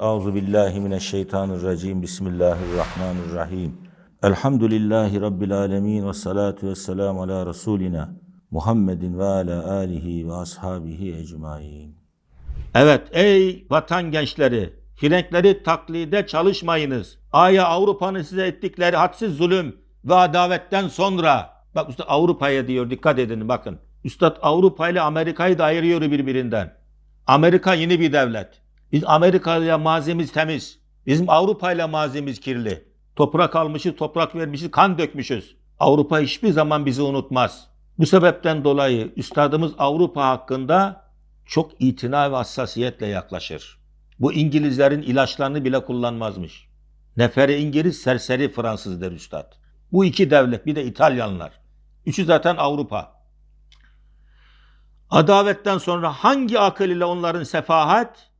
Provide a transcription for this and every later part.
Euzu billahi mineşşeytanirracim. Bismillahirrahmanirrahim. Elhamdülillahi rabbil alamin ve salatu vesselam ala rasulina Muhammedin ve ala alihi ve ashabihi ecmaîn. Evet ey vatan gençleri, Frenkleri taklide çalışmayınız. Aya Avrupa'nın size ettikleri hadsiz zulüm ve adavetten sonra bak Üstad Avrupa'ya diyor dikkat edin bakın. Üstad Avrupa ile Amerika'yı da ayırıyor birbirinden. Amerika yeni bir devlet. Biz Amerika ile mazimiz temiz. Bizim Avrupa ile mazimiz kirli. Toprak almışız, toprak vermişiz, kan dökmüşüz. Avrupa hiçbir zaman bizi unutmaz. Bu sebepten dolayı üstadımız Avrupa hakkında çok itina ve hassasiyetle yaklaşır. Bu İngilizlerin ilaçlarını bile kullanmazmış. Neferi İngiliz, serseri Fransız der üstad. Bu iki devlet, bir de İtalyanlar. Üçü zaten Avrupa. Adavetten sonra hangi akıl ile onların sefahat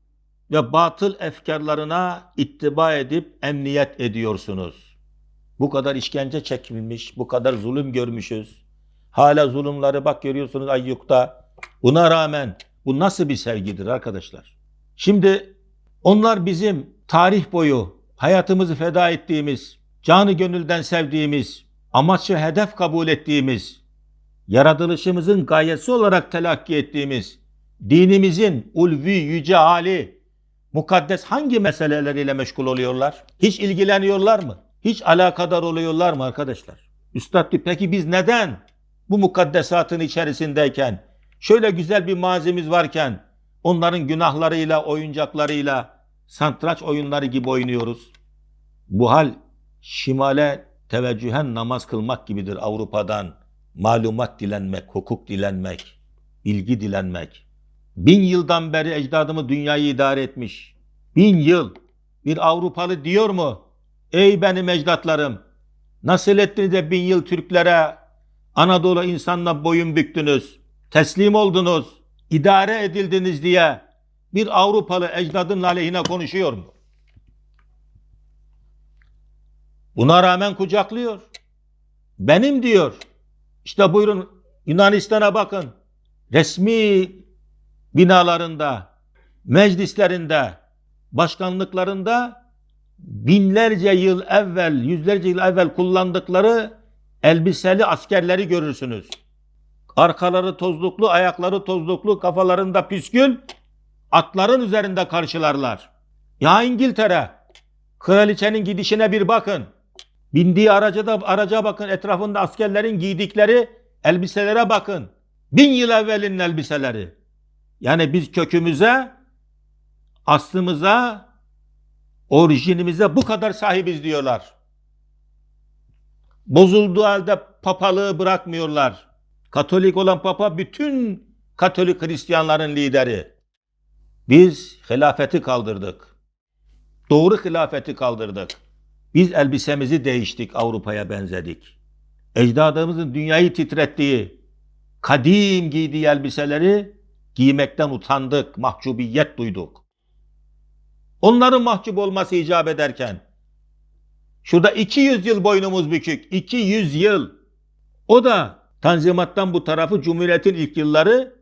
ve batıl efkarlarına ittiba edip emniyet ediyorsunuz? Bu kadar işkence çekilmiş, bu kadar zulüm görmüşüz. Hala zulümleri bak görüyorsunuz Ayyuk'ta. Buna rağmen bu nasıl bir sevgidir arkadaşlar? Şimdi onlar bizim tarih boyu hayatımızı feda ettiğimiz, canı gönülden sevdiğimiz, amaçlı hedef kabul ettiğimiz, yaratılışımızın gayesi olarak telakki ettiğimiz, dinimizin ulvi yüce hali, mukaddes hangi meseleleriyle meşgul oluyorlar? Hiç ilgileniyorlar mı? Hiç alakadar oluyorlar mı arkadaşlar? Üstad diyor, peki biz neden bu mukaddesatın içerisindeyken, şöyle güzel bir mazimiz varken, onların günahlarıyla, oyuncaklarıyla, santraç oyunları gibi oynuyoruz? Bu hal şimale teveccühen namaz kılmak gibidir Avrupa'dan. Malumat dilenmek, hukuk dilenmek, bilgi dilenmek. Bin yıldan beri ecdadımı dünyayı idare etmiş. Bin yıl. Bir Avrupalı diyor mu? Ey benim ecdatlarım! Nasıl ettiniz de bin yıl Türklere, Anadolu insanla boyun büktünüz, teslim oldunuz, idare edildiniz diye bir Avrupalı ecdadın aleyhine konuşuyor mu? Buna rağmen kucaklıyor. Benim diyor. İşte buyurun Yunanistan'a bakın. Resmi binalarında, meclislerinde, başkanlıklarında binlerce yıl evvel, yüzlerce yıl evvel kullandıkları elbiseli askerleri görürsünüz. Arkaları tozluklu, ayakları tozluklu, kafalarında püskül, atların üzerinde karşılarlar. Ya İngiltere, kraliçenin gidişine bir bakın. Bindiği araca da araca bakın, etrafında askerlerin giydikleri elbiselere bakın. Bin yıl evvelin elbiseleri. Yani biz kökümüze, aslımıza, orijinimize bu kadar sahibiz diyorlar. Bozulduğu halde papalığı bırakmıyorlar. Katolik olan papa bütün Katolik Hristiyanların lideri. Biz hilafeti kaldırdık. Doğru hilafeti kaldırdık. Biz elbisemizi değiştik, Avrupa'ya benzedik. Ecdadımızın dünyayı titrettiği, kadim giydiği elbiseleri giymekten utandık, mahcubiyet duyduk. Onların mahcup olması icap ederken, şurada 200 yıl boynumuz bükük, 200 yıl. O da Tanzimat'tan bu tarafı Cumhuriyet'in ilk yılları,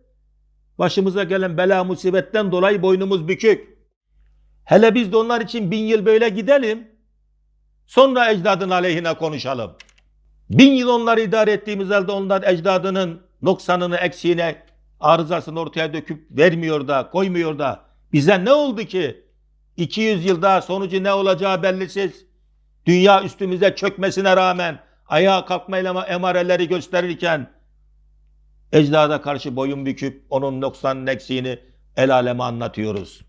başımıza gelen bela musibetten dolayı boynumuz bükük. Hele biz de onlar için bin yıl böyle gidelim, sonra ecdadın aleyhine konuşalım. Bin yıl onları idare ettiğimiz halde onlar ecdadının noksanını, eksiğine, arızasını ortaya döküp vermiyor da, koymuyor da bize ne oldu ki? 200 yılda sonucu ne olacağı bellisiz. Dünya üstümüze çökmesine rağmen ayağa kalkmayla emareleri gösterirken ecdada karşı boyun büküp onun noksanın eksiğini el aleme anlatıyoruz.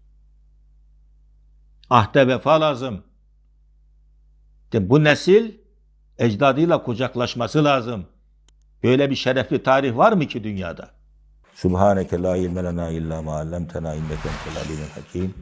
Ahde vefa lazım. Bu nesil ecdadıyla kucaklaşması lazım. Böyle bir şerefli tarih var mı ki dünyada? Subhaneke la ilme lena illa ma allamtena inneke entel alimul hakim.